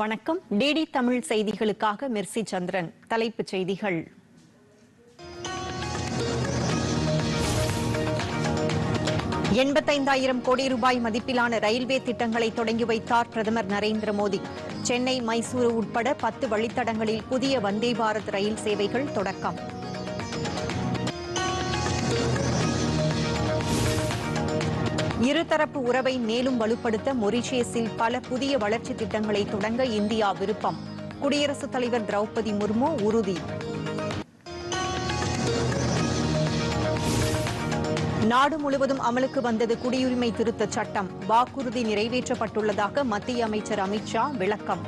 வணக்கம். டிடி தமிழ் செய்திகளுக்காக மெர்சி சந்திரன் தலைப்புச் செய்திகள். எண்பத்தைந்தாயிரம் கோடி ரூபாய் மதிப்பிலான ரயில்வே திட்டங்களை தொடங்கி வைத்தார் பிரதமர் நரேந்திர மோடி. சென்னை மைசூரு உட்பட பத்து வழித்தடங்களில் புதிய வந்தே பாரத் ரயில் சேவைகள் தொடக்கம். இருதரப்பு உறவை மேலும் வலுப்படுத்த மொரிஷியஸில் பல புதிய வளர்ச்சி திட்டங்களை தொடங்க இந்தியா விருப்பம். குடியரசுத் தலைவர் திரௌபதி முர்மு உறுதி. நாடு முழுவதும் அமலுக்கு வந்தது குடியுரிமை திருத்தச் சட்டம். வாக்குறுதி நிறைவேற்றப்பட்டுள்ளதாக மத்திய அமைச்சர் அமித்ஷா விளக்கம்.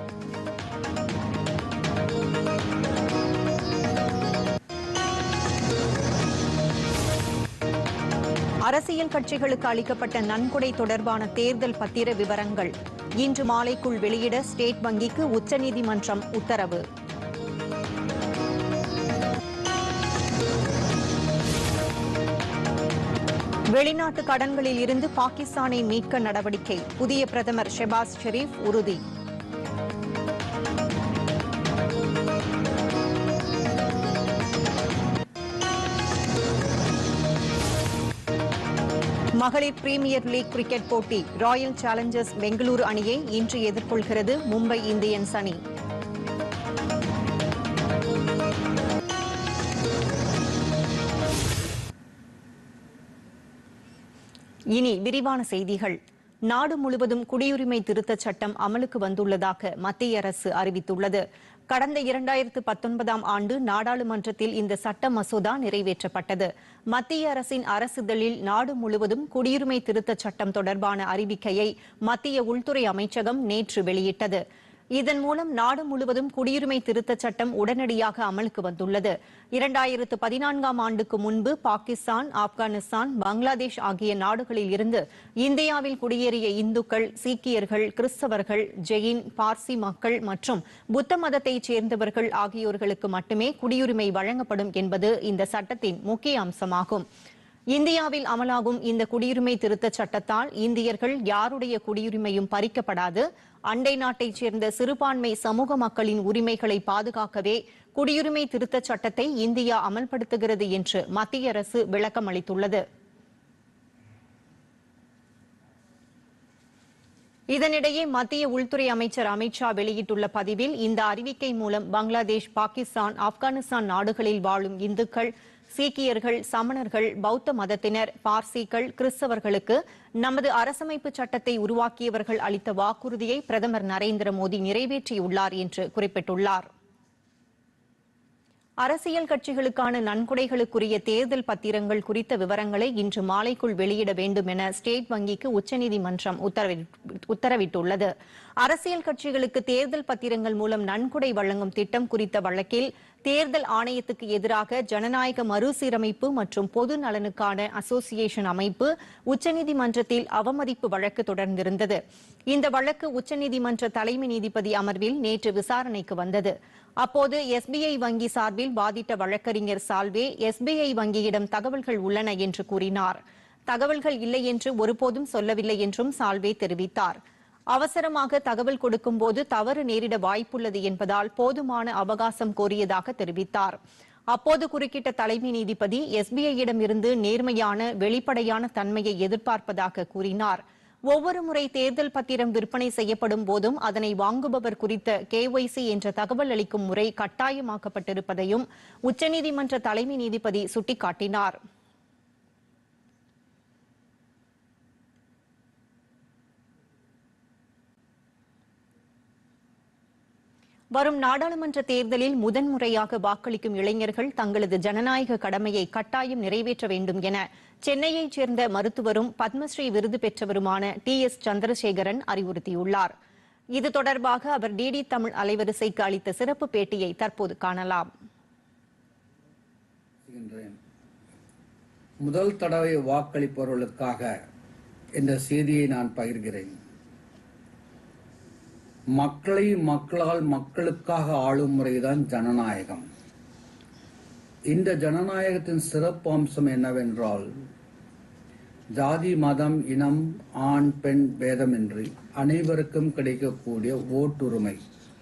அரசியல் கட்சிகளுக்கு அளிக்கப்பட்ட நன்கொடை தொடர்பான தேர்தல் பத்திர விவரங்கள் இன்று மாலைக்குள் வெளியிட ஸ்டேட் வங்கிக்கு உச்சநீதிமன்றம் உத்தரவு. வெளிநாட்டு கடன்களில் இருந்து பாகிஸ்தானை மீட்க நடவடிக்கை. புதிய பிரதமர் ஷெபாஸ் ஷெரீப் உறுதி. மகளிர் பிரீமியர் லீக் கிரிக்கெட் போட்டி ராயல் சேலஞ்சர்ஸ் பெங்களூரு அணியை இன்று எதிர்கொள்கிறது மும்பை இந்தியன்ஸ் அணி. இனி விரிவான செய்திகள். நாடு முழுவதும் குடியுரிமை திருத்தச் சட்டம் அமலுக்கு வந்துள்ளதாக மத்திய அரசு அறிவித்துள்ளது. கடந்த இரண்டாயிரத்து பத்தொன்பதாம் ஆண்டு நாடாளுமன்றத்தில் இந்த சட்ட மசோதா நிறைவேற்றப்பட்டது. மத்திய அரசின் அரசுதலில் நாடு முழுவதும் குடியுரிமை திருத்தச் சட்டம் தொடர்பான அறிவிக்கையை மத்திய உள்துறை அமைச்சகம் நேற்று வெளியிட்டது. இதன் மூலம் நாடு முழுவதும் குடியுரிமை திருத்தச் சட்டம் உடனடியாக அமலுக்கு வந்துள்ளது. இரண்டாயிரத்து பதினான்காம் ஆண்டுக்கு முன்பு பாகிஸ்தான் ஆப்கானிஸ்தான் பங்களாதேஷ் ஆகிய நாடுகளில் இருந்து இந்தியாவில் குடியேறிய இந்துக்கள் சீக்கியர்கள் கிறிஸ்தவர்கள் ஜெயின் பார்சி மக்கள் மற்றும் புத்த மதத்தைச் சேர்ந்தவர்கள் ஆகியோர்களுக்கு மட்டுமே குடியுரிமை வழங்கப்படும் என்பது இந்த சட்டத்தின் முக்கிய அம்சமாகும். இந்தியாவில் அமலாகும் இந்த குடியுரிமை திருத்தச் சட்டத்தால் இந்தியர்கள் யாருடைய குடியுரிமையும் பறிக்கப்படாது. அண்டை நாட்டைச் சேர்ந்த சிறுபான்மை சமூக மக்களின் உரிமைகளை பாதுகாக்கவே குடியுரிமை திருத்தச் சட்டத்தை இந்தியா அமல்படுத்துகிறது என்று மத்திய அரசு விளக்கம் அளித்துள்ளது. இதனிடையே மத்திய உள்துறை அமைச்சர் அமித்ஷா வெளியிட்டுள்ள பதிவில் இந்த அறிவிக்கை மூலம் பங்களாதேஷ் பாகிஸ்தான் ஆப்கானிஸ்தான் நாடுகளில் வாழும் இந்துக்கள் சீக்கியர்கள் சமணர்கள் பௌத்த மதத்தினர் பார்சிகள் கிறிஸ்தவர்களுக்கு நமது அரசமைப்பு சட்டத்தை உருவாக்கியவர்கள் அளித்த வாக்குறுதியை பிரதமர் நரேந்திர மோடி நிறைவேற்றியுள்ளார் என்று குறிப்பிட்டுள்ளார். அரசியல் கட்சிகளுக்கான நன்கொடைகளுக்குரிய தேர்தல் பத்திரங்கள் குறித்த விவரங்களை இன்று மாலைக்குள் வெளியிட வேண்டும் என ஸ்டேட் வங்கிக்கு உச்சநீதிமன்றம் உத்தரவிட்டுள்ளது. அரசியல் கட்சிகளுக்கு தேர்தல் பத்திரங்கள் மூலம் நன்கொடை வழங்கும் திட்டம் குறித்த வழக்கில் தேர்தல் ஆணையத்துக்கு எதிராக ஜனநாயக மறுசீரமைப்பு மற்றும் பொது நலனுக்கான அசோசியேஷன் அமைப்பு உச்சநீதிமன்றத்தில் அவமதிப்பு வழக்கு தொடர்ந்திருந்தது. இந்த வழக்கு உச்சநீதிமன்ற தலைமை நீதிபதி அமர்வில் நேற்று விசாரணைக்கு வந்தது. அப்போது எஸ்பிஐ வங்கி சார்பில் பாதிட்ட வழக்கறிஞர் சால்வே எஸ்பிஐ வங்கியிடம் தகவல்கள் உள்ளன என்று கூறினார். தகவல்கள் இல்லை என்று ஒருபோதும் சொல்லவில்லை என்றும் சால்வே தெரிவித்தார். அவசரமாக தகவல் கொடுக்கும்போது தவறு நேரிட வாய்ப்புள்ளது என்பதால் போதுமான அவகாசம் கோரியதாக தெரிவித்தார். அப்போது குறுக்கிட்ட தலைமை நீதிபதி எஸ்பிஐயிடம் இருந்து நேர்மையான வெளிப்படையான தன்மையை எதிர்பார்ப்பதாக கூறினார். ஒவ்வொரு முறை தேர்தல் பத்திரம் விற்பனை செய்யப்படும் போதும் அதனை வாங்குபவர் குறித்த கேஒய்சி என்ற தகவல் அளிக்கும் முறை கட்டாயமாக்கப்பட்டிருப்பதையும் உச்சநீதிமன்ற தலைமை நீதிபதி சுட்டிக்காட்டினார். வரும் நாடாளுமன்ற தேர்தலில் முதன்முறையாக வாக்களிக்கும் இளைஞர்கள் தங்களது ஜனநாயக கடமையை கட்டாயம் நிறைவேற்ற வேண்டும் என சென்னையைச் சேர்ந்த மருத்துவரும் பத்மஸ்ரீ விருது பெற்றவருமான டி. எஸ். சந்திரசேகரன் அறிவுறுத்தியுள்ளார். இது தொடர்பாக அவர் டிடி தமிழ் அலைவரிசைக்கு அளித்த சிறப்பு பேட்டியை தற்போது காணலாம். முதல் தடவை வாக்களிப்பவர்களுக்காக இந்த செய்தியை நான் பகிர்கிறேன். மக்களை மக்களால் மக்களுக்காக ஆளும் முறைதான் ஜனநாயகம். இந்த ஜனநாயகத்தின் சிறப்பு அம்சம் என்னவென்றால் ஜாதி மதம் இனம் ஆண் பெண் பேதமின்றி அனைவருக்கும் கிடைக்கக்கூடிய ஓட்டுரிமை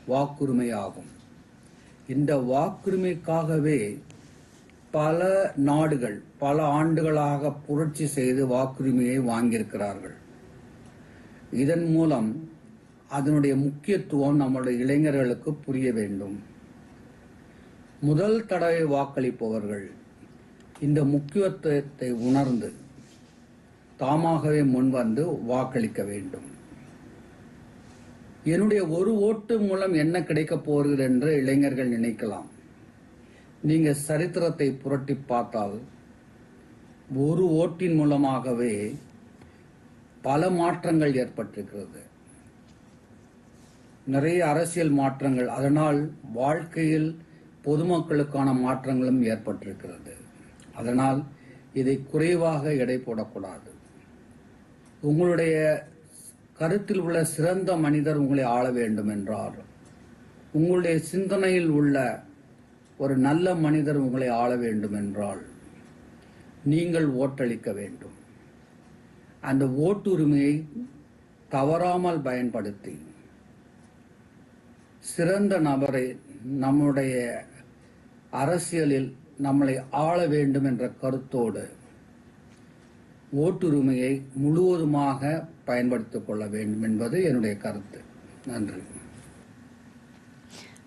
வாக்குரிமை ஆகும். இந்த வாக்குரிமைக்காகவே பல நாடுகள் பல ஆண்டுகளாக புரட்சி செய்து வாக்குரிமையை வாங்கியிருக்கிறார்கள். இதன் மூலம் அதனுடைய முக்கியத்துவம் நம்முடைய இளைஞர்களுக்கு புரிய வேண்டும். முதல் தடவை வாக்களிப்பவர்கள் இந்த முக்கியத்துவத்தை உணர்ந்து தாமாகவே முன்வந்து வாக்களிக்க வேண்டும். என்னுடைய ஒரு ஓட்டு மூலம் என்ன கிடைக்கப் போகிறது என்று இளைஞர்கள் நினைக்கலாம். நீங்க சரித்திரத்தை புரட்டி பார்த்தால் ஒரு ஓட்டின் மூலமாகவே பல மாற்றங்கள் ஏற்பட்டிருக்கிறது. நிறைய அரசியல் மாற்றங்கள் அதனால் வாழ்க்கையில் பொதுமக்களுக்கான மாற்றங்களும் ஏற்பட்டிருக்கிறது. அதனால் இதை குறைவாக எடை போடக்கூடாது. உங்களுடைய கருத்தில் உள்ள சிறந்த மனிதர் உங்களை ஆள வேண்டும் என்றார் உங்களுடைய சிந்தனையில் உள்ள ஒரு நல்ல மனிதர் உங்களை ஆள வேண்டும் என்றால் நீங்கள் ஓட்டளிக்க வேண்டும். அந்த ஓட்டுரிமையை தவறாமல் பயன்படுத்தி சிறந்த நபரை நம்முடைய அரசியலில் நம்மளை ஆள வேண்டும் என்ற கருத்தோடு ஓட்டுரிமையை முழுவதுமாக பயன்படுத்திக் கொள்ள வேண்டும் என்பது என்னுடைய கருத்து. நன்றி.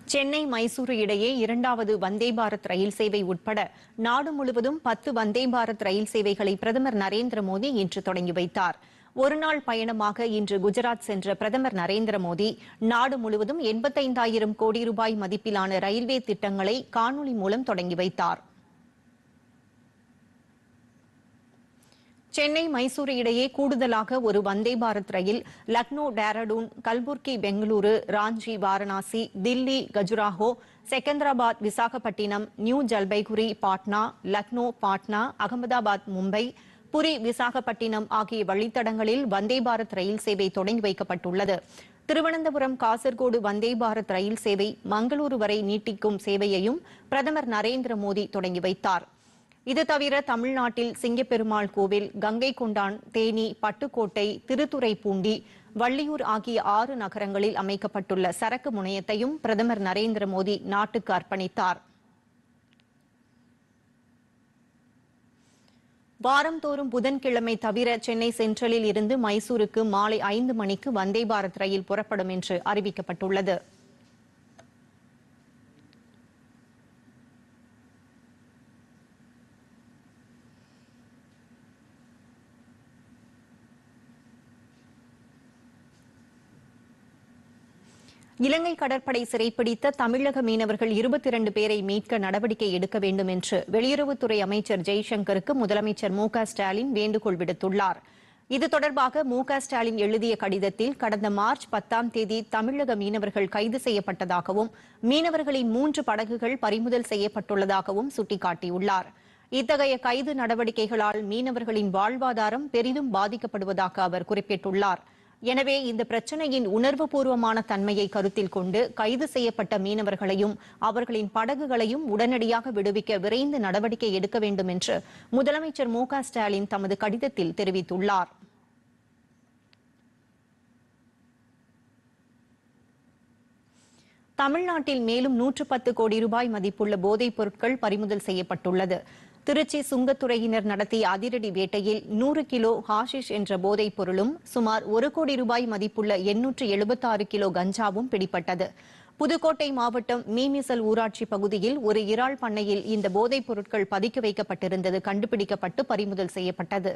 சென்னை மைசூரு இடையே இரண்டாவது வந்தே பாரத் ரயில் சேவை உட்பட நாடு முழுவதும் பத்து வந்தே பாரத் ரயில் சேவைகளை பிரதமர் நரேந்திர மோடி இன்று தொடங்கி வைத்தார். ஒருநாள் பயணமாக இன்று குஜராத் சென்ற பிரதமர் நரேந்திர மோடி. நாடு முழுவதும் எண்பத்தைந்தாயிரம் கோடி ரூபாய் மதிப்பிலான ரயில்வே திட்டங்களை காணொலி மூலம் தொடங்கி வைத்தார். சென்னை மைசூரு இடையே கூடுதலாக ஒரு வந்தே பாரத் ரயில் லக்னோ டேரடூன் கல்புர்கி பெங்களூரு ராஞ்சி வாரணாசி தில்லி கஜுராஹோ செகந்திராபாத் விசாகப்பட்டினம் நியூ ஜல்பைகுரி பாட்னா லக்னோ பாட்னா அகமதாபாத் மும்பை புரி விசாகப்பட்டினம் ஆகிய வழித்தடங்களில் வந்தே பாரத் ரயில் சேவை தொடங்கி வைக்கப்பட்டுள்ளது. திருவனந்தபுரம் காசர்கோடு வந்தே பாரத் ரயில் சேவை மங்களூரு வரை நீட்டிக்கும் சேவையையும் பிரதமர் நரேந்திர மோடி தொடங்கி வைத்தார். இது தவிர தமிழ்நாட்டில் சிங்கப்பெருமாள் கோவில் கங்கை கொண்டான் தேனி பட்டுக்கோட்டை திருத்துறைப்பூண்டி வள்ளியூர் ஆகிய ஆறு நகரங்களில் அமைக்கப்பட்டுள்ள சரக்கு முனையத்தையும் பிரதமர் நரேந்திர மோடி நாட்டுக்கு அர்ப்பணித்தார். வாரந்தோறும் புதன்கிழமை தவிர சென்னை சென்ட்ரலில் இருந்து மைசூருக்கு மாலை ஐந்து மணிக்கு வந்தே பாரத் ரயில் புறப்படும் என்று அறிவிக்கப்பட்டுள்ளது. இலங்கை கடற்படை சிறைப்பிடித்த தமிழக மீனவர்கள் இருபத்தி இரண்டு பேரை மீட்க நடவடிக்கை எடுக்க வேண்டும் என்று வெளியுறவுத்துறை அமைச்சர் ஜெய்சங்கருக்கு முதலமைச்சர் மு ஸ்டாலின் வேண்டுகோள் விடுத்துள்ளார். இது தொடர்பாக மு ஸ்டாலின் எழுதிய கடிதத்தில் கடந்த மார்ச் பத்தாம் தேதி தமிழக மீனவர்கள் கைது செய்யப்பட்டதாகவும் மீனவர்களின் மூன்று படகுகள் பறிமுதல் செய்யப்பட்டுள்ளதாகவும் சுட்டிக்காட்டியுள்ளார். இத்தகைய கைது நடவடிக்கைகளால் மீனவர்களின் வாழ்வாதாரம் பெரிதும் பாதிக்கப்படுவதாக அவர் குறிப்பிட்டுள்ளார். எனவே இந்த பிரச்சனையின் உணர்வுபூர்வமான தன்மையை கருத்தில் கொண்டு கைது செய்யப்பட்ட மீனவர்களையும் அவர்களின் படகுகளையும் உடனடியாக விடுவிக்க விரைந்து நடவடிக்கை எடுக்க வேண்டும் என்று முதலமைச்சர் மு ஸ்டாலின் தமது கடிதத்தில் தெரிவித்துள்ளார். தமிழ்நாட்டில் மேலும் நூற்று பத்து கோடி ரூபாய் மதிப்புள்ள போதைப் பொருட்கள் பறிமுதல் செய்யப்பட்டுள்ளது. திருச்சி சுங்கத்துறையினர் நடத்திய அதிரடி வேட்டையில் நூறு கிலோ ஹாஷிஷ் என்ற போதைப் பொருளும் சுமார் ஒரு கோடி ரூபாய் மதிப்புள்ள எண்ணூற்று எழுபத்தாறு கிலோ கஞ்சாவும் பிடிப்பட்டது புதுக்கோட்டை மாவட்டம் மீமிசல் ஊராட்சி பகுதியில் ஒரு இறால் பண்ணையில் இந்த போதைப் பொருட்கள் பதுக்கி வைக்கப்பட்டிருந்தது. கண்டுபிடிக்கப்பட்டு பறிமுதல் செய்யப்பட்டது.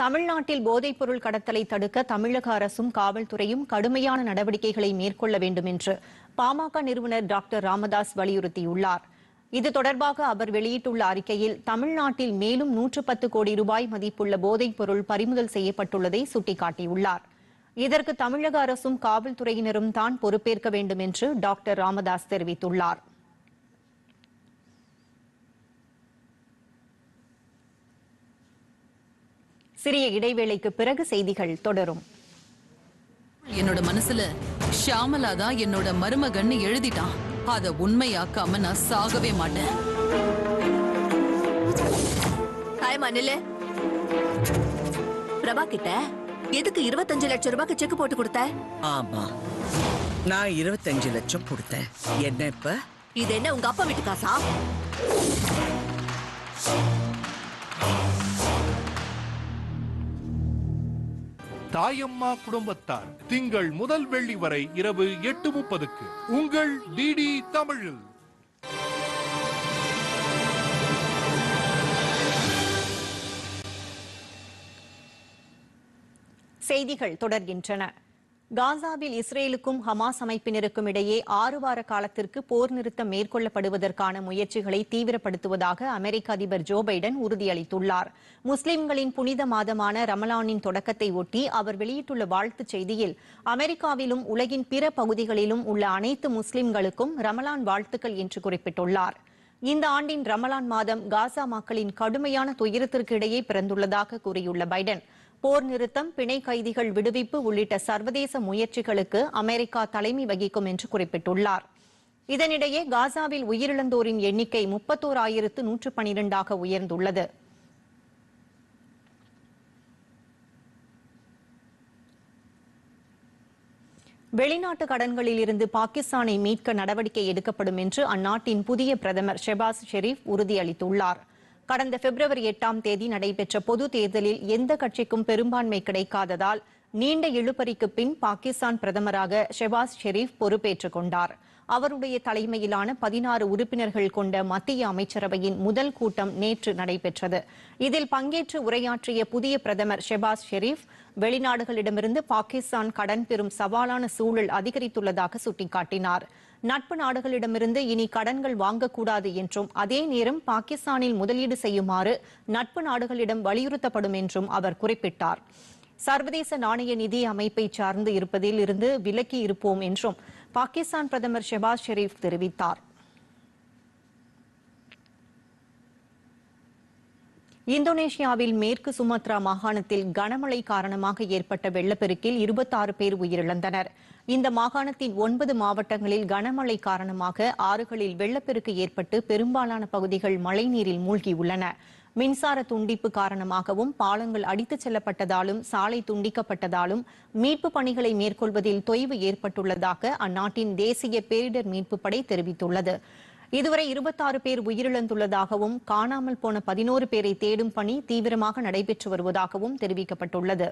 தமிழ்நாட்டில் போதைப்பொருள் கடத்தலை தடுக்க தமிழக அரசும் காவல்துறையும் கடுமையான நடவடிக்கைகளை மேற்கொள்ள வேண்டும் என்று பாமக நிறுவனர் டாக்டர் ராமதாஸ் வலியுறுத்தியுள்ளார். இது தொடர்பாக அவர் வெளியிட்டுள்ள அறிக்கையில் தமிழ்நாட்டில் மேலும் நூற்று பத்து கோடி ரூபாய் மதிப்புள்ள போதைப் பொருள் பறிமுதல் செய்யப்பட்டுள்ளதை சுட்டிக்காட்டியுள்ளார். இதற்கு தமிழக அரசும் காவல்துறையினரும் தான் பொறுப்பேற்க வேண்டும் என்று டாக்டர் ராமதாஸ் தெரிவித்துள்ளார். சிறிய இடைவேளைக்கு பிறகு செய்திகள் தொடரும். என்னோட மனசுல ஷியாமலா தான் என்னோட மருமகன்னு எழுதிட்டான். அத உண்மையாக்காம நான் சாகவே மாட்டேன். ஹாய் மணிலு பிரபா கிட்ட எதுக்கு இருபத்தஞ்சு லட்சம் ரூபாய்க்கு செக் போட்டு கொடுத்த? ஆமா. நான் இருபத்தஞ்சு லட்சம் கொடுத்தேன். என்ன இப்ப? இது என்ன உங்க அப்பா வீட்டு காசா? தாயம்மா குடும்பத்தார். திங்கள் முதல் வெள்ளி வரை இரவு எட்டு முப்பதுக்கு. உங்கள் டிடி தமிழில் செய்திகள் தொடர்கின்றன. காசாவில் இஸ்ரேலுக்கும் ஹமாஸ் அமைப்பினருக்கும் இடையே ஆறு வார காலத்திற்கு போர் நிறுத்தம் மேற்கொள்ளப்படுவதற்கான முயற்சிகளை தீவிரப்படுத்துவதாக அமெரிக்க அதிபர் ஜோ பைடன் உறுதியளித்துள்ளார். முஸ்லிம்களின் புனித மாதமான ரமலானின் தொடக்கத்தை ஒட்டி அவர் வெளியிட்டுள்ள வாழ்த்துச் செய்தியில் அமெரிக்காவிலும் உலகின் பிற பகுதிகளிலும் உள்ள அனைத்து முஸ்லிம்களுக்கும் ரமலான் வாழ்த்துக்கள் என்று குறிப்பிட்டுள்ளார். இந்த ஆண்டின் ரமலான் மாதம் காசா மக்களின் கடுமையான துயரத்திற்கு இடையே பிறந்துள்ளதாக கூறியுள்ள பைடன் போர் நிறுத்தம் பிணை கைதிகள் விடுவிப்பு உள்ளிட்ட சர்வதேச முயற்சிகளுக்கு அமெரிக்கா தலைமை வகிக்கும் என்று குறிப்பிட்டுள்ளார். இதனிடையே காசாவில் உயிரிழந்தோரின் எண்ணிக்கை முப்பத்தோர் ஆயிரத்து நூற்று பனிரெண்டாக உயர்ந்துள்ளது. வெளிநாட்டு கடன்களில் இருந்து பாகிஸ்தானை மீட்க நடவடிக்கை எடுக்கப்படும் என்று அந்நாட்டின் புதிய பிரதமர் ஷெபாஸ் ஷெரீப் உறுதியளித்துள்ளார். கடந்த பிப்ரவரி எட்டாம் தேதி நடைபெற்ற பொது தேர்தலில் எந்த கட்சிக்கும் பெரும்பான்மை கிடைக்காததால் நீண்ட இழுபறிக்கு பின் பாகிஸ்தான் பிரதமராக ஷெபாஸ் ஷெரீப் பொறுப்பேற்றுக் கொண்டார். அவருடைய தலைமையிலான பதினாறு உறுப்பினர்கள் கொண்ட மத்திய அமைச்சரவையின் முதல் கூட்டம் நேற்று நடைபெற்றது. இதில் பங்கேற்று உரையாற்றிய புதிய பிரதமர் ஷெபாஸ் ஷெரீப் வெளிநாடுகளிடமிருந்து பாகிஸ்தான் கடன் பெறும் சவாலான சூழல் அதிகரித்துள்ளதாக சுட்டிக்காட்டினார். நட்பு நாடுகளிடமிருந்து இனி கடன்கள் வாங்கக்கூடாது என்றும் அதே நேரம் பாகிஸ்தானில் முதலீடு செய்யுமாறு நட்பு நாடுகளிடம் வலியுறுத்தப்படும் என்றும் அவர் குறிப்பிட்டார். சர்வதேச நாணய நிதி அமைப்பை சார்ந்து இருப்பதில் இருந்து விலக்கி இருப்போம் என்றும் பாகிஸ்தான் பிரதமர் ஷெபாஸ் ஷெரீப் தெரிவித்தார். இந்தோனேஷியாவில் மேற்கு சுமத்ரா மாகாணத்தில் கனமழை காரணமாக ஏற்பட்ட வெள்ளப்பெருக்கில் இருபத்தாறு பேர் உயிரிழந்தனர். இந்த மாகாணத்தின் ஒன்பது மாவட்டங்களில் கனமழை காரணமாக ஆறுகளில் வெள்ளப்பெருக்கு ஏற்பட்டு பெரும்பாலான பகுதிகள் மழைநீரில் மூழ்கியுள்ளன. மின்சார துண்டிப்பு காரணமாகவும் பாலங்கள் அடித்துச் செல்லப்பட்டதாலும் சாலை துண்டிக்கப்பட்டதாலும் மீட்பு பணிகளை மேற்கொள்வதில் தொய்வு ஏற்பட்டுள்ளதாக அந்நாட்டின் தேசிய பேரிடர் மீட்புப் படை தெரிவித்துள்ளது. இதுவரை இருபத்தாறு பேர் உயிரிழந்துள்ளதாகவும் காணாமல் போன பதினோரு பேரை தேடும் பணி தீவிரமாக நடைபெற்று வருவதாகவும் தெரிவிக்கப்பட்டுள்ளது.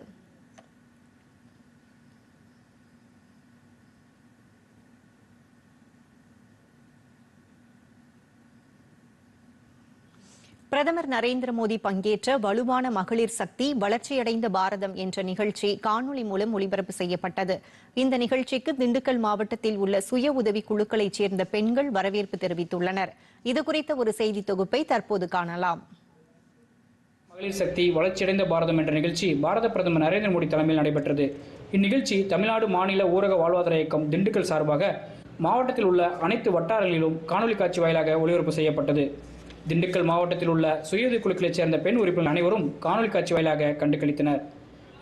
பிரதமர் நரேந்திர மோடி பங்கேற்ற வலுவான மகளிர் சக்தி வளர்ச்சியடைந்த பாரதம் என்ற நிகழ்ச்சி காணொலி மூலம் ஒளிபரப்பு செய்யப்பட்டது. இந்த நிகழ்ச்சிக்கு திண்டுக்கல் மாவட்டத்தில் உள்ள சுய உதவி குழுக்களைச் சேர்ந்த பெண்கள் வரவேற்பு தெரிவித்துள்ளனர். இதுகுறித்த ஒரு செய்தி தொகுப்பை தற்போது காணலாம். மகளிர் சக்தி வளர்ச்சியடைந்த பாரதம் என்ற நிகழ்ச்சி பாரத பிரதமர் நரேந்திர மோடி தலைமையில் நடைபெற்றது. இந்நிகழ்ச்சி தமிழ்நாடு மாநில ஊரக வாழ்வாதார இயக்கம் திண்டுக்கல் சார்பாக மாவட்டத்தில் உள்ள அனைத்து வட்டாரங்களிலும் காணொலி காட்சி வாயிலாக ஒளிபரப்பு செய்யப்பட்டது. திண்டுக்கல் மாவட்டத்தில் உள்ள சுயதி குழுக்களைச் சேர்ந்த பெண் உறுப்பினர் அனைவரும் காணொலி காட்சி வாயிலாக கண்டுகளித்தனர்.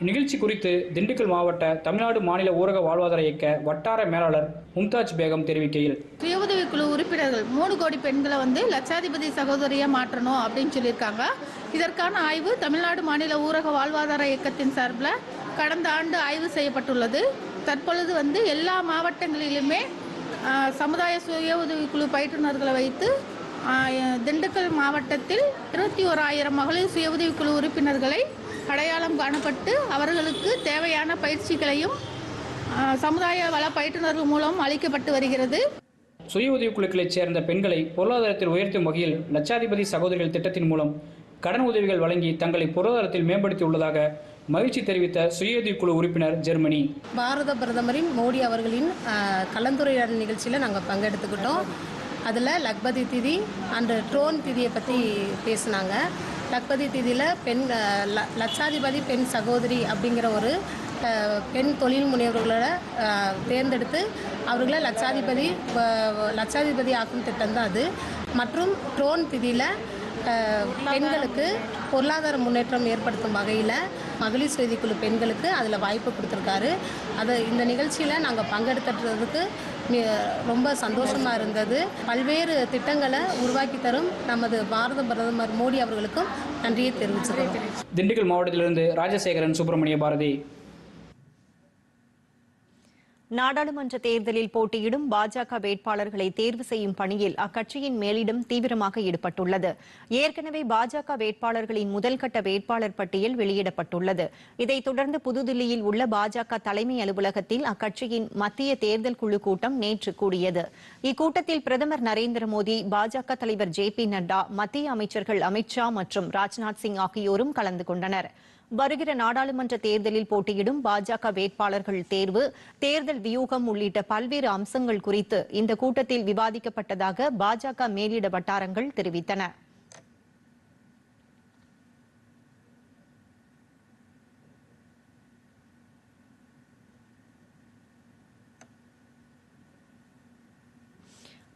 இந்நிகழ்ச்சி குறித்து திண்டுக்கல் மாவட்ட தமிழ்நாடு மாநில ஊரக வாழ்வாதார இயக்க வட்டார மேலாளர் மும்தாஜ் பேகம் தெரிவிக்கையில் சுய உதவிக்குழு உறுப்பினர்கள் மூணு கோடி பெண்களை வந்து லட்சாதிபதி சகோதரியாக மாற்றணும் அப்படின்னு சொல்லியிருக்காங்க. இதற்கான ஆய்வு தமிழ்நாடு மாநில ஊரக வாழ்வாதார இயக்கத்தின் சார்பில் கடந்த ஆண்டு ஆய்வு செய்யப்பட்டுள்ளது. தற்பொழுது வந்து எல்லா மாவட்டங்களிலுமே சமுதாய சுய உதவிக்குழு பயிற்றுனர்களை வைத்து திண்டுக்கல் மாவட்டத்தில் இருபத்தி ஓராயிரம் மகளிர் சுய உதவிக்குழு உறுப்பினர்களை அடையாளம் காணப்பட்டு அவர்களுக்கு தேவையான பயிற்சிகளையும் சமுதாய வள பயிற்றுனர்கள் மூலம் அளிக்கப்பட்டு வருகிறது. சுய உதவிக் குழுக்களைச் சேர்ந்த பெண்களை பொருளாதாரத்தில் உயர்த்தும் வகையில் லட்சாதிபதி சகோதரிகள் திட்டத்தின் மூலம் கடன் உதவிகள் வழங்கி தங்களை பொருளாதாரத்தில் மேம்படுத்தி உள்ளதாக மகிழ்ச்சி தெரிவித்த சுய உதவிக் குழு உறுப்பினர் ஜெர்மனி. பாரத பிரதமரின் மோடி அவர்களின் கலந்துரையாடல் நிகழ்ச்சியில் நாங்கள் பங்கெடுத்துக்கிட்டோம். அதில் லக்பதி திதி அண்டு ட்ரோன் திதியை பற்றி பேசுனாங்க. லக்பதி திதியில் பெண் ல- லட்சாதிபதி பெண் சகோதரி அப்படிங்கிற ஒரு பெண் தொழில் முனைவர்களை தேர்ந்தெடுத்து அவர்களை லட்சாதிபதி லட்சாதிபதி ஆக்கும் திட்டம் தான் அது. மற்றும் ட்ரோன் திதியில் பெண்களுக்கு பொருளாதார முன்னேற்றம் ஏற்படுத்தும் வகையில் மகளிர் செய்திக்குழு பெண்களுக்கு அதில் வாய்ப்பு கொடுத்துருக்காரு. அதை இந்த நிகழ்ச்சியில் நாங்கள் பங்கெடுத்துறதுக்கு ரொம்ப சந்தோஷமாக இருந்தது. பல்வேறு திட்டங்களை உருவாக்கி தரும் நமது பாரத பிரதமர் மோடி அவர்களுக்கும் நன்றியை தெரிவிச்சுக்கிறோம். திண்டுக்கல் மாவட்டத்திலிருந்து ராஜசேகரன் சுப்பிரமணிய பாரதி. நாடாளுமன்ற தேர்தலில் போட்டியிடும் பாஜக வேட்பாளர்களை தேர்வு செய்யும் பணியில் அக்கட்சியின் மேலிடம் தீவிரமாக ஈடுபட்டுள்ளது. ஏற்கனவே பாஜக வேட்பாளர்களின் முதல்கட்ட வேட்பாளர் பட்டியல் வெளியிடப்பட்டுள்ளது. இதைத் தொடர்ந்து புதுதில்லியில் உள்ள பாஜக தலைமை அலுவலகத்தில் அக்கட்சியின் மத்திய தேர்தல் குழு கூட்டம் நேற்று கூடியது. இக்கூட்டத்தில் பிரதமர் நரேந்திர மோடி பாஜக தலைவர் ஜே பி நட்டா மத்திய அமைச்சர்கள் அமித் ஷா மற்றும் ராஜ்நாத் சிங் ஆகியோரும் கலந்து கொண்டனா் வருகிற நாடாளுமன்ற தேர்தலில் போட்டியிடும் பாஜக வேட்பாளர்கள் தேர்வு தேர்தல் வியூகம் உள்ளிட்ட பல்வேறு அம்சங்கள் குறித்து இந்த கூட்டத்தில் விவாதிக்கப்பட்டதாக பாஜக மேலிட வட்டாரங்கள் தெரிவித்தன.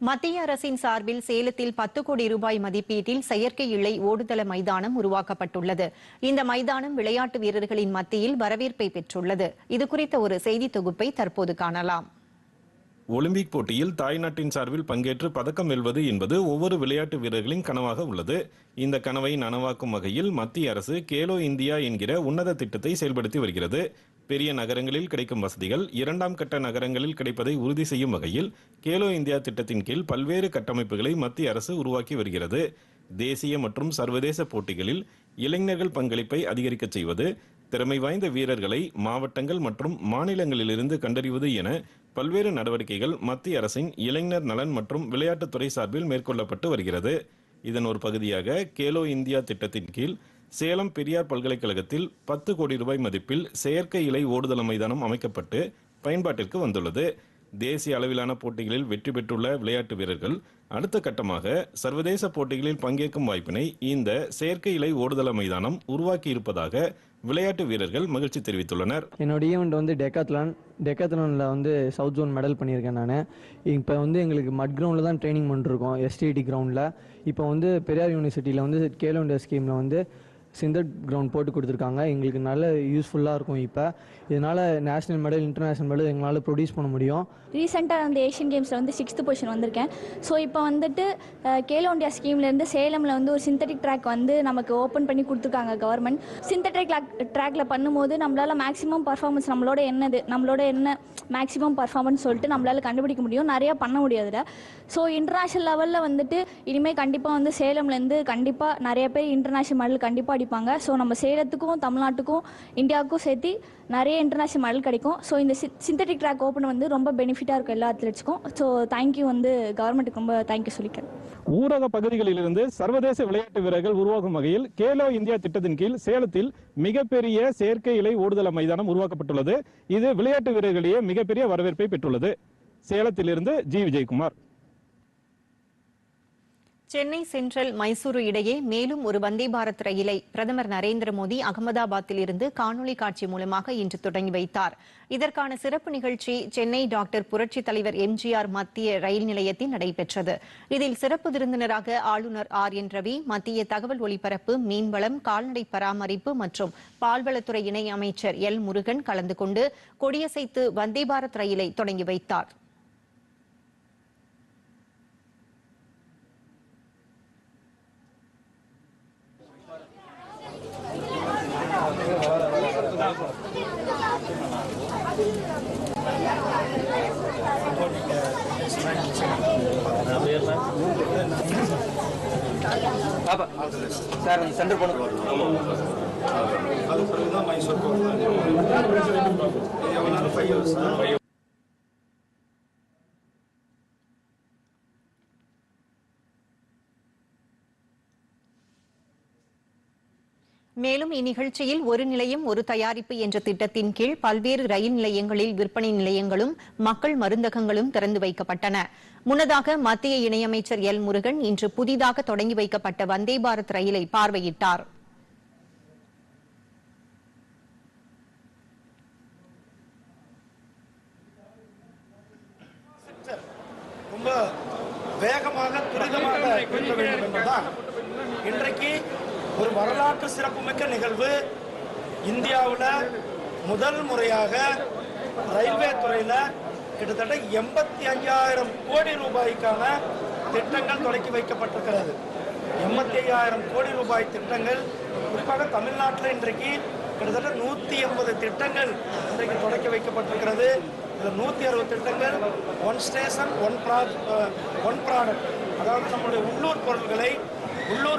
மத்திய அரசின் சார்பில் சேலத்தில் பத்து கோடி ரூபாய் மதிப்பீட்டில் செயற்கை இழை ஓடுதள மைதானம் உருவாக்கப்பட்டுள்ளது. இந்த மைதானம் விளையாட்டு வீரர்களின் மத்தியில் வரவேற்பை பெற்றுள்ளது. இதுகுறித்த ஒரு செய்தி தொகுப்பை தற்போது காணலாம். ஒலிம்பிக் போட்டியில் தாய்நாட்டின் சார்பில் பங்கேற்று பதக்கம் வெல்வது என்பது ஒவ்வொரு விளையாட்டு வீரர்களின் கனவாக உள்ளது. இந்த கனவை நனவாக்கும் வகையில் மத்திய அரசு கேலோ இந்தியா என்கிற உன்னத திட்டத்தை செயல்படுத்தி வருகிறது. பெரிய நகரங்களில் கிடைக்கும் வசதிகள் இரண்டாம் கட்ட நகரங்களில் கிடைப்பதை உறுதி செய்யும் வகையில் கேலோ இந்தியா திட்டத்தின் கீழ் பல்வேறு கட்டமைப்புகளை மத்திய அரசு உருவாக்கி வருகிறது. தேசிய மற்றும் சர்வதேச போட்டிகளில் இளைஞர்கள் பங்களிப்பை அதிகரிக்கச் செய்வது திறமை வாய்ந்த வீரர்களை மாவட்டங்கள் மற்றும் மாநிலங்களிலிருந்து கண்டறிவது என பல்வேறு நடவடிக்கைகள் மத்திய அரசின் இளைஞர் நலன் மற்றும் விளையாட்டுத்துறை சார்பில் மேற்கொள்ளப்பட்டு வருகிறது. இதன் ஒரு பகுதியாக கேலோ இந்தியா திட்டத்தின் கீழ் சேலம் பெரியார் பல்கலைக்கழகத்தில் பத்து கோடி ரூபாய் மதிப்பில் செயற்கை இலை ஓடுதள மைதானம் அமைக்கப்பட்டு பயன்பாட்டிற்கு வந்துள்ளது. தேசிய அளவிலான போட்டிகளில் வெற்றி பெற்றுள்ள விளையாட்டு வீரர்கள் அடுத்த கட்டமாக சர்வதேச போட்டிகளில் பங்கேற்கும் வாய்ப்பினை இந்த செயற்கை இலை ஓடுதள மைதானம் உருவாக்கி இருப்பதாக விளையாட்டு வீரர்கள் மகிழ்ச்சி தெரிவித்துள்ளனர். என்னோட ஈவெண்ட் வந்து டெக்காத்லான் டெக்காத்லானில் வந்து சவுத் ஜோன் மெடல் பண்ணியிருக்கேன் நான். இப்போ வந்து எங்களுக்கு மட் கிரவுண்டில் தான் ட்ரைனிங் பண்ணிருக்கோம் எஸ்டிடி கிரவுண்டில் இப்போ வந்து பெரியார் யூனிவர்சிட்டியில் வந்து கேலோ இண்டியா ஸ்கீமில் வந்து சிந்தட் கிரவுண்ட் போட்டு கொடுத்துருக்காங்க. எங்களுக்கு நல்ல யூஸ்ஃபுல்லாக இருக்கும் இப்போ. இதனால் நேஷ்னல் மெடல் இன்டர்நேஷனல் மெடல் எங்களால் ப்ரொடியூஸ் பண்ண முடியும். ரீசெண்டாக வந்து ஏஷியன் கேம்ஸில் வந்து சிக்ஸ்த்து பொசிஷன் வந்திருக்கேன். ஸோ இப்போ வந்துட்டு கேலோ இந்தியா ஸ்கீம்லேருந்து சேலமில் வந்து ஒரு சிந்தட்டிக் ட்ராக் வந்து நமக்கு ஓப்பன் பண்ணி கொடுத்துருக்காங்க கவர்மெண்ட் சிந்தட்டிக் ட்ராக் ட்ராக்ல பண்ணும்போது நம்மளால் மேக்ஸிமம் பர்ஃபார்மன்ஸ் நம்மளோட என்னது நம்மளோட என்ன மேக்ஸிமம் பர்ஃபார்மன்ஸ் சொல்லிட்டு நம்மளால் கண்டுபிடிக்க முடியும். நிறையா பண்ண முடியாது ஸோ இன்டர்நேஷ்னல் லெவலில் வந்துட்டு இனிமேல் கண்டிப்பாக வந்து சேலம்லேருந்து கண்டிப்பாக நிறைய பேர் இன்டர்நேஷ்னல் மெடல் கண்டிப்பாக அடிப்பாங்க. ஸோ நம்ம சேலத்துக்கும் தமிழ்நாட்டுக்கும் இந்தியாவுக்கும் சேர்த்து நிறைய இன்டர்நேஷ்னல் மெடல் கிடைக்கும். ஸோ இந்த சிந்தட்டிக் ட்ராக் ஓப்பன் வந்து ரொம்ப பெனிஃபிட்டாக இருக்கும் எல்லா அத்லெட்ஸ்க்கும் ஸோ தேங்க்யூ வந்து கவர்மெண்ட்டுக்கு ரொம்ப தேங்க்யூ சொல்லிக்கிறேன். ஊரக பகுதிகளிலிருந்து சர்வதேச விளையாட்டு வீரர்கள் உருவாகும் வகையில் கேலோ இந்தியா திட்டத்தின் கீழ் சேலத்தில் மிகப்பெரிய செயற்கை இலை ஓடுதள மைதானம் உருவாக்கப்பட்டுள்ளது. இது விளையாட்டு வீரர்களிடையே மிகப்பெரிய வரவேற்பை பெற்றுள்ளது. சேலத்திலிருந்து ஜி. விஜயகுமார். சென்னை சென்ட்ரல் மைசூரு இடையே மேலும் ஒரு வந்தே பாரத் ரயிலை பிரதமர் நரேந்திர மோடி அகமதாபாத்தில் இருந்து காணொலி காட்சி மூலமாக இன்று தொடங்கி வைத்தார். இதற்கான சிறப்பு நிகழ்ச்சி சென்னை டாக்டர் புரட்சி தலைவர் எம்ஜிஆர் மத்திய ரயில் நிலையத்தில் நடைபெற்றது. இதில் சிறப்பு விருந்தினராக ஆளுநர் ஆர் என் ரவி மத்திய தகவல் ஒலிபரப்பு மீன்வளம் கால்நடை பராமரிப்பு மற்றும் பால்வளத்துறை இணை அமைச்சர் எல் முருகன் கலந்து கொண்டு கொடியசைத்து வந்தே பாரத் ரயிலை தொடங்கி வைத்தார். சார் சென்டர் போன அது பிறகுதான் மைசூர் போகிறது எவ்வளோ ஃபைவ் ஹவர்ஸ் மேலும் இந்நிகழ்ச்சியில் ஒரு நிலையம் ஒரு தயாரிப்பு என்ற திட்டத்தின் கீழ் பல்வேறு ரயில் நிலையங்களில் விற்பனை நிலையங்களும் மக்கள் மருந்தகங்களும் திறந்து வைக்கப்பட்டன. முன்னதாக மத்திய இணையமைச்சர் எல் முருகன் இன்று புதிதாக தொடங்கி வைக்கப்பட்ட வந்தே பாரத் ரயிலை பார்வையிட்டார். வேகமாக துரிதமாக இருக்க வேண்டும் என்பதுதான் இன்றைக்கு ஒரு வரலாற்று சிறப்புமிக்க நிகழ்வு. இந்தியாவில் முதல் முறையாக ரயில்வே துறையில் கிட்டத்தட்ட எண்பத்தி அஞ்சாயிரம் கோடி ரூபாய்க்கான திட்டங்கள் தொடக்கி வைக்கப்பட்டிருக்கிறது. எண்பத்தி ஐயாயிரம் கோடி ரூபாய் திட்டங்கள். குறிப்பாக தமிழ்நாட்டில் இன்றைக்கு கிட்டத்தட்ட நூற்றி எண்பது திட்டங்கள் இன்றைக்கு தொடக்கி வைக்கப்பட்டிருக்கிறது. இதில் நூற்றி அறுபது திட்டங்கள் ஒன் ஸ்டேஷன் ஒன் ப்ரா ஒன் ப்ராடக்ட் அதாவது நம்முடைய உள்ளூர் பொருட்களை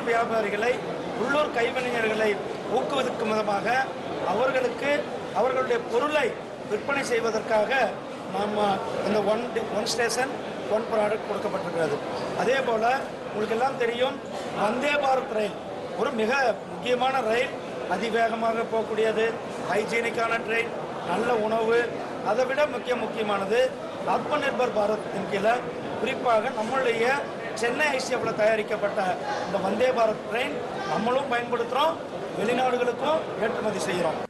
உள்ளூர் வியாபாரிகளை உள்ளூர் கைவினைஞர்களை ஊக்குவிக்கும் விதமாக அவர்களுக்கு அவர்களுடைய பொருளை விற்பனை செய்வதற்காக நம்ம இந்த one one station one product கொடுக்கப்பட்டிருக்கிறது. அதே போல் உங்களுக்கு எல்லாம் தெரியும் வந்தே பாரத் ரயில். ஒரு மிக முக்கியமான ரயில். அதிவேகமாக போகக்கூடியது. ஹைஜீனிக்கான ட்ரெயின் நல்ல உணவு. அதை விட முக்கிய முக்கியமானது ஆத்ம நிர்பர் பாரத் கீழே குறிப்பாக நம்மளுடைய சென்னை ஐசிஎஃப்ல தயாரிக்கப்பட்ட இந்த வந்தே பாரத் ட்ரெயின் நம்மளும் பயன்படுத்துகிறோம் வெளிநாடுகளுக்கும் ஏற்றுமதி செய்கிறோம்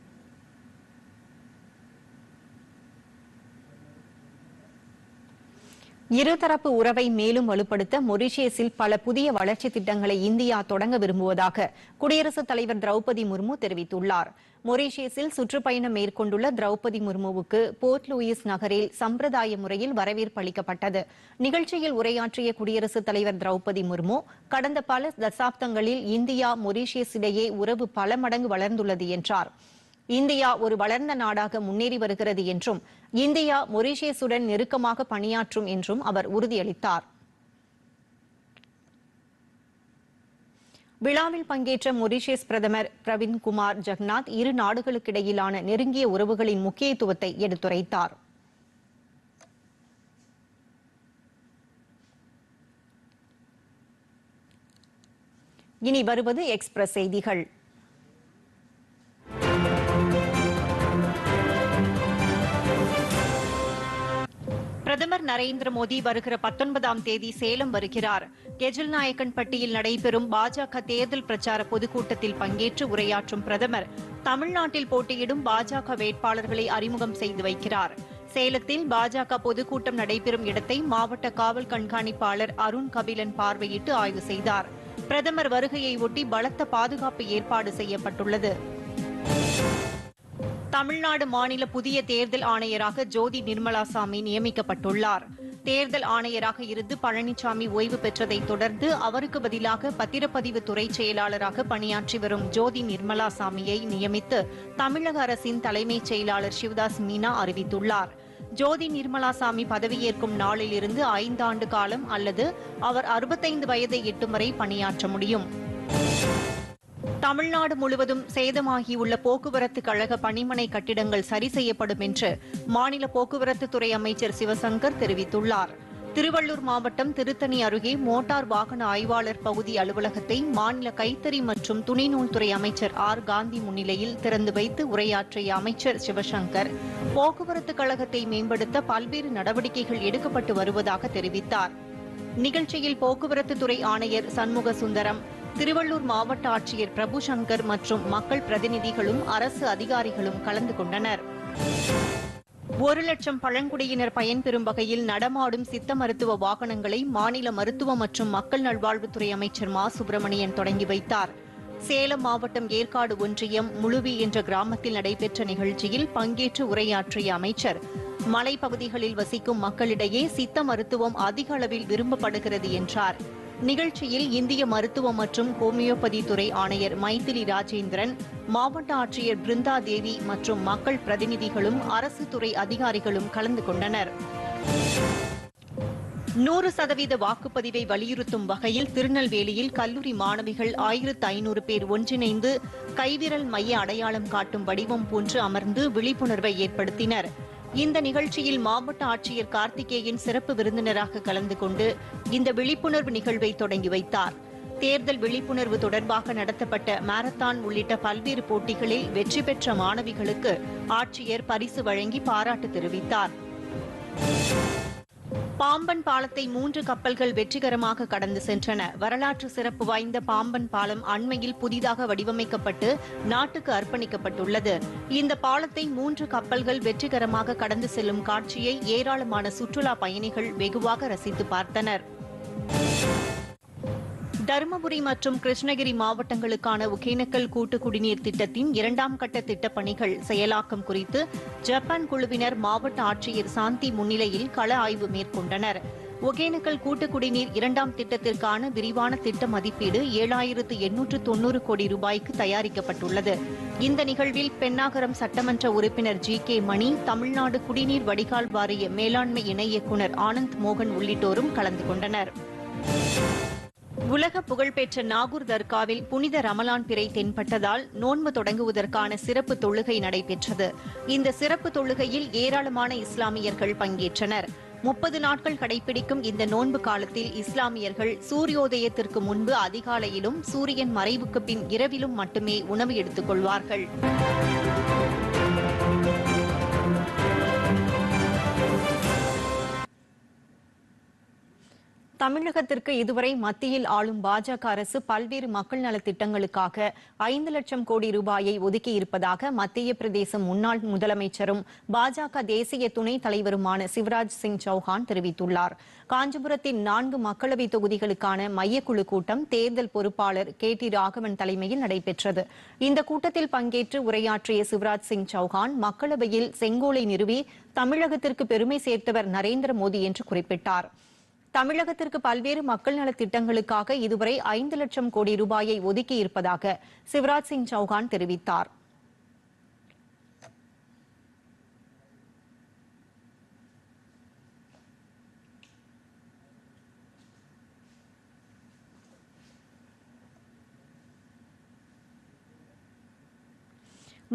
இருதரப்பு உறவை மேலும் வலுப்படுத்த மொரிஷியஸில் பல புதிய வளர்ச்சி திட்டங்களை இந்தியா தொடங்க விரும்புவதாக குடியரசுத் தலைவர் திரௌபதி முர்மு தெரிவித்துள்ளார். மொரிஷியஸில் சுற்றுப்பயணம் மேற்கொண்டுள்ள திரௌபதி முர்முவுக்கு போர்ட் லூயிஸ் நகரில் சம்பிரதாய முறையில் வரவேற்பு அளிக்கப்பட்டது. நிகழ்ச்சியில் உரையாற்றிய குடியரசுத் தலைவர் திரௌபதி முர்மு கடந்த பல தசாப்தங்களில் இந்தியா மொரிஷியஸ் இடையே உறவு பல மடங்கு வளர்ந்துள்ளது என்றார். இந்தியா ஒரு வளர்ந்த நாடாக முன்னேறி வருகிறது என்றும் இந்தியா மொரீஷியஸுடன் நெருக்கமாக பணியாற்றும் என்றும் அவர் உறுதியளித்தார். விழாவில் பங்கேற்ற மொரிஷியஸ் பிரதமர் பிரவிந்த் குமார் ஜெகநாத் இரு நாடுகளுக்கிடையிலான நெருங்கிய உறவுகளின் முக்கியத்துவத்தை எடுத்துரைத்தார். இனி வருவது எக்ஸ்பிரஸ் செய்திகள். பிரதமர் நரேந்திர மோடி வருகிற பத்தொன்பதாம் தேதி சேலம் வருகிறார். கெஜில் நாயக்கன் பட்டியில் நடைபெறும் பாஜக தேர்தல் பிரச்சார பொதுக்கூட்டத்தில் பங்கேற்று உரையாற்றும் பிரதமர் தமிழ்நாட்டில் போட்டியிடும் பாஜக வேட்பாளர்களை அறிமுகம் செய்து வைக்கிறார். சேலத்தில் பாஜக பொதுக்கூட்டம் நடைபெறும் இடத்தை மாவட்ட காவல் கண்காணிப்பாளர் அருண் கபிலன் பார்வையிட்டு ஆய்வு செய்தார். பிரதமர் வருகையை ஒட்டி பலத்த பாதுகாப்பு ஏற்பாடு செய்யப்பட்டுள்ளது. தமிழ்நாடு மாநில புதிய தேர்தல் ஆணையராக ஜோதி நிர்மலாசாமி நியமிக்கப்பட்டுள்ளார். தேர்தல் ஆணையராக இருந்து பழனிசாமி ஓய்வு பெற்றதை தொடர்ந்து அவருக்கு பதிலாக பத்திரப்பதிவு துறை செயலாளராக பணியாற்றி வரும் ஜோதி நிர்மலாசாமியை நியமித்து தமிழக அரசின் தலைமைச் செயலாளர் சிவதாஸ் மீனா அறிவித்துள்ளார். ஜோதி நிர்மலாசாமி பதவியேற்கும் நாளிலிருந்து ஐந்தாண்டு காலம் அல்லது அவர் அறுபத்தைந்து வயதை எட்டும் வரை பணியாற்ற முடியும். தமிழ்நாடு முழுவதும் சேதமாகியுள்ள போக்குவரத்து கழக பணிமனை கட்டிடங்கள் சரி செய்யப்படும் என்று மாநில போக்குவரத்து துறை அமைச்சர் சிவசங்கர் தெரிவித்துள்ளார். திருவள்ளூர் மாவட்டம் திருத்தணி அருகே மோட்டார் வாகன ஆய்வாளர் பகுதி அலுவலகத்தை மாநில கைத்தறி மற்றும் துணிநூல்துறை அமைச்சர் ஆர். காந்தி முன்னிலையில் திறந்து வைத்து உரையாற்றிய அமைச்சர் சிவசங்கர் போக்குவரத்து கழகத்தை மேம்படுத்த பல்வேறு நடவடிக்கைகள் எடுக்கப்பட்டு வருவதாக தெரிவித்தார். நிகழ்ச்சியில் போக்குவரத்து துறை ஆணையர் சண்முக சுந்தரம் திருவள்ளூர் மாவட்ட ஆட்சியர் பிரபு சங்கர் மற்றும் மக்கள் பிரதிநிதிகளும் அரசு அதிகாரிகளும் கலந்து கொண்டனர். ஒரு லட்சம் பழங்குடியினர் பயன்பெறும் வகையில் நடமாடும் சித்த மருத்துவ வாகனங்களை மாநில மருத்துவ மற்றும் மக்கள் நல்வாழ்வுத்துறை அமைச்சர் மா. சுப்பிரமணியன் தொடங்கி வைத்தார். சேலம் மாவட்டம் ஏற்காடு ஒன்றியம் முழுவி என்ற கிராமத்தில் நடைபெற்ற நிகழ்ச்சியில் பங்கேற்று உரையாற்றிய அமைச்சர் மலைப்பகுதிகளில் வசிக்கும் மக்களிடையே சித்த மருத்துவம் அதிக அளவில் விரும்பப்படுகிறது என்றார். நிகழ்ச்சியில் இந்திய மருத்துவ மற்றும் ஹோமியோபதி துறை ஆணையர் மைத்திலி ராஜேந்திரன் மாவட்ட ஆட்சியர் பிருந்தா தேவி மற்றும் மக்கள் பிரதிநிதிகளும் அரசு துறை அதிகாரிகளும் கலந்து கொண்டனர். நூறு சதவீத வாக்குப்பதிவை வலியுறுத்தும் வகையில் திருநெல்வேலியில் கல்லூரி மாணவிகள் ஆயிரத்து ஐநூறு பேர் ஒன்றிணைந்து கைவிரல் மைய அடையாளம் காட்டும் வடிவம் போன்று அமர்ந்து விழிப்புணர்வை ஏற்படுத்தினர். இந்த நிகழ்ச்சியில் மாவட்ட ஆட்சியர் கார்த்திகேயன் சிறப்பு விருந்தினராக கலந்து கொண்டு இந்த விழிப்புணர்வு நிகழ்வை தொடங்கி வைத்தார். தேர்தல் விழிப்புணர்வு தொடர்பாக நடத்தப்பட்ட மாரத்தான் உள்ளிட்ட பல்வேறு போட்டிகளில் வெற்றி பெற்ற மாணவிகளுக்கு ஆட்சியர் பரிசு வழங்கி பாராட்டு தெரிவித்தார். பாம்பன் பாலத்தை மூன்று கப்பல்கள் வெற்றிகரமாக கடந்து சென்றன. வரலாற்று சிறப்பு வாய்ந்த பாம்பன் பாலம் அண்மையில் புதிதாக வடிவமைக்கப்பட்டு நாட்டுக்கு அர்ப்பணிக்கப்பட்டுள்ளது. இந்த பாலத்தை மூன்று கப்பல்கள் வெற்றிகரமாக கடந்து செல்லும் காட்சியை ஏராளமான சுற்றுலா பயணிகள் வெகுவாக ரசித்து பார்த்தனர். தருமபுரி மற்றும் கிருஷ்ணகிரி மாவட்டங்களுக்கான ஒகேனக்கல் கூட்டு குடிநீர் திட்டத்தின் இரண்டாம் கட்ட திட்டப் பணிகள் செயலாக்கம் குறித்து ஜப்பான் குழுவினர் மாவட்ட ஆட்சியர் சாந்தி முன்னிலையில் கள ஆய்வு மேற்கொண்டனர். ஒகேனக்கல் கூட்டு குடிநீர் இரண்டாம் திட்டத்திற்கான விரிவான திட்ட மதிப்பீடு ஏழாயிரத்து எண்ணூற்று தொன்னூறு கோடி ரூபாய்க்கு தயாரிக்கப்பட்டுள்ளது. இந்த நிகழ்வில் பெண்ணாகரம் சட்டமன்ற உறுப்பினர் ஜி கே மணி தமிழ்நாடு குடிநீர் வடிகால் வாரிய மேலாண்மை இணை இயக்குநர் ஆனந்த் மோகன் உள்ளிட்டோரும் கலந்து கொண்டனர். உலக புகழ்பெற்ற நாகூர் தர்காவில் புனித ரமலான் பிறை தென்பட்டதால் நோன்பு தொடங்குவதற்கான சிறப்பு தொழுகை நடைபெற்றது. இந்த சிறப்பு தொழுகையில் ஏராளமான இஸ்லாமியர்கள் பங்கேற்றனர். முப்பது நாட்கள் கடைபிடிக்கும் இந்த நோன்பு காலத்தில் இஸ்லாமியர்கள் சூரியோதயத்திற்கு முன்பு அதிகாலையிலும் சூரியன் மறைவுக்கு பின் இரவிலும் மட்டுமே உணவு எடுத்துக் கொள்வார்கள். தமிழகத்திற்கு இதுவரை மத்தியில் ஆளும் பாஜக அரசு பல்வேறு மக்கள் நலத் திட்டங்களுக்காக ஐந்து லட்சம் கோடி ரூபாயை ஒதுக்கியிருப்பதாக மத்திய பிரதேசம் முன்னாள் முதலமைச்சரும் பாஜக தேசிய துணைத் தலைவருமான சிவராஜ் சிங் சௌஹான் தெரிவித்துள்ளார். காஞ்சிபுரத்தின் நான்கு மக்களவை தொகுதிகளுக்கான மையக்குழு கூட்டம் தேர்தல் பொறுப்பாளர் கே டி ராகவன் தலைமையில் நடைபெற்றது. இந்த கூட்டத்தில் பங்கேற்று உரையாற்றிய சிவராஜ் சிங் சௌஹான் மக்களவையில் செங்கோலை நிறுவி தமிழகத்திற்கு பெருமை சேர்த்தவர் நரேந்திர மோடி என்று குறிப்பிட்டார். தமிழகத்திற்கு பல்வேறு மக்கள் நலத் திட்டங்களுக்காக இதுவரை ஐந்து லட்சம் கோடி ரூபாயை ஒதுக்கி இருப்பதாக சிவராஜ் சிங் சௌகான் தெரிவித்தார்.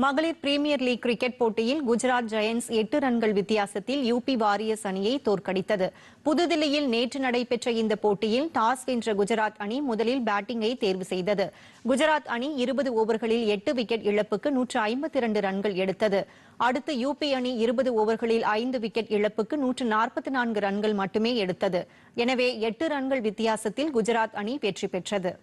மகளிர் பிரீமியர் லீக் கிரிக்கெட் போட்டியில் குஜராத் ஜெயண்ட்ஸ் எட்டு ரன்கள் வித்தியாசத்தில் யூபி வாரியர்ஸ் அணியை தோற்கடித்தது. புதுதில்லியில் நேற்று நடைபெற்ற இந்த போட்டியில் டாஸ் வென்ற குஜராத் அணி முதலில் பேட்டிங்கை தேர்வு செய்தது. குஜராத் அணி இருபது ஓவர்களில் எட்டு விக்கெட் இழப்புக்கு நூற்று ஐம்பத்தி இரண்டு ரன்கள் எடுத்தது. அடுத்து யூபி அணி இருபது ஓவர்களில் ஐந்து விக்கெட் இழப்புக்கு நூற்று நாற்பத்தி நான்கு ரன்கள் மட்டுமே எடுத்தது. எனவே எட்டு ரன்கள் வித்தியாசத்தில் குஜராத் அணி வெற்றி பெற்றது.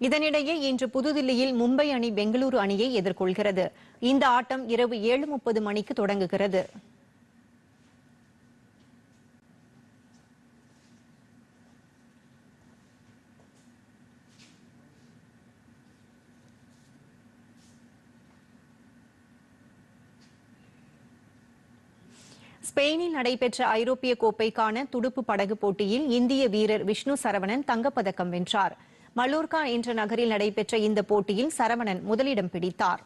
இதனிடையே இன்று புதுதில்லியில் மும்பை அணி பெங்களூரு அணியை எதிர்கொள்கிறது. இந்த ஆட்டம் இரவு ஏழு முப்பது மணிக்கு தொடங்குகிறது. ஸ்பெயினில் நடைபெற்ற ஐரோப்பிய கோப்பைக்கான துடுப்பு படகு போட்டியில் இந்திய வீரர் விஷ்ணு சரவணன் தங்கப்பதக்கம் வென்றார். மல்லோர்கா என்ற நகரில் நடைபெற்ற இந்த போட்டியில் சரவணன் முதலிடம் பிடித்தார்.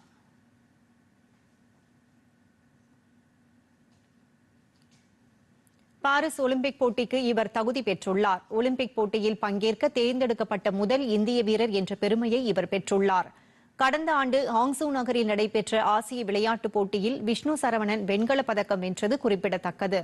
பாரிஸ் ஒலிம்பிக் போட்டிக்கு இவர் தகுதி பெற்றுள்ளார். ஒலிம்பிக் போட்டியில் பங்கேற்க தேர்ந்தெடுக்கப்பட்ட முதல் இந்திய வீரர் என்ற பெருமையை இவர் பெற்றுள்ளார். கடந்த ஆண்டு ஹாங்சூ நகரில் நடைபெற்ற ஆசிய விளையாட்டுப் போட்டியில் விஷ்ணு சரவணன் வெண்கலப் பதக்கம் வென்றது குறிப்பிடத்தக்கது.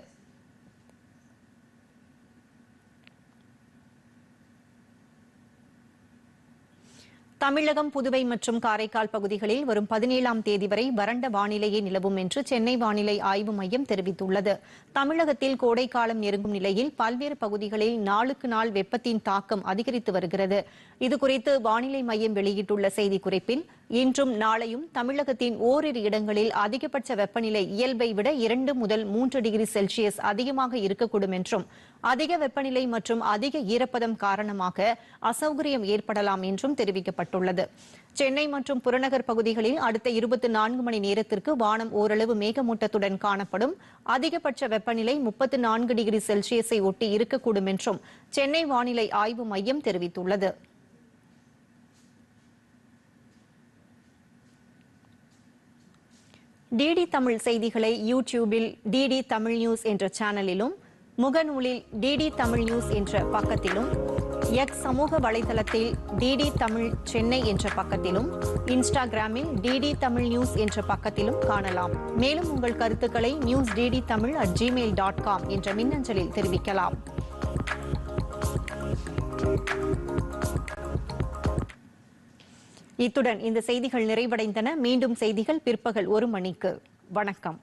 தமிழகம் புதுவை மற்றும் காரைக்கால் பகுதிகளில் வரும் பதினேழாம் தேதி வரை வறண்ட வானிலையே நிலவும் என்று சென்னை வானிலை ஆய்வு மையம் தெரிவித்துள்ளது. தமிழகத்தில் கோடைக்காலம் நெருங்கும் நிலையில் பல்வேறு பகுதிகளில் நாளுக்கு நாள் வெப்பத்தின் தாக்கம் அதிகரித்து வருகிறது. இதுகுறித்து வானிலை மையம் வெளியிட்டுள்ள செய்திக்குறிப்பில் இன்றும் நாளையும் தமிழகத்தின் ஓரிரு இடங்களில் அதிகபட்ச வெப்பநிலை இயல்பை விட இரண்டு முதல் மூன்று டிகிரி செல்சியஸ் அதிகமாக இருக்கக்கூடும் என்றும் அதிக வெப்பநிலை மற்றும் அதிக ஈரப்பதம் காரணமாக அசௌகரியம் ஏற்படலாம் என்றும் தெரிவிக்கப்பட்டுள்ளது. சென்னை மற்றும் புறநகர் பகுதிகளில் அடுத்த இருபத்தி நான்கு மணி நேரத்திற்கு வானம் ஓரளவு மேகமூட்டத்துடன் காணப்படும். அதிகபட்ச வெப்பநிலை முப்பத்து நான்கு டிகிரி செல்சியஸை ஒட்டி இருக்கக்கூடும் என்றும் சென்னை வானிலை ஆய்வு மையம் தெரிவித்துள்ளது. டிடி தமிழ் செய்திகளை யூடியூபில் டிடி தமிழ் நியூஸ் என்ற சேனலிலும் முகநூலில் டிடி தமிழ் நியூஸ் என்ற பக்கத்திலும் எக்ஸ் சமூக வலைதளத்தில் டிடி தமிழ் சென்னை என்ற பக்கத்திலும் இன்ஸ்டாகிராமில் டிடி தமிழ் நியூஸ் என்ற பக்கத்திலும் காணலாம். மேலும் உங்கள் கருத்துக்களை news DD Tamil at Gmail dot com என்ற மின்னஞ்சலில் தெரிவிக்கலாம். இத்துடன் இந்த செய்திகள் நிறைவடைந்தன. மீண்டும் செய்திகள் பிற்பகல் ஒரு மணிக்கு. வணக்கம்.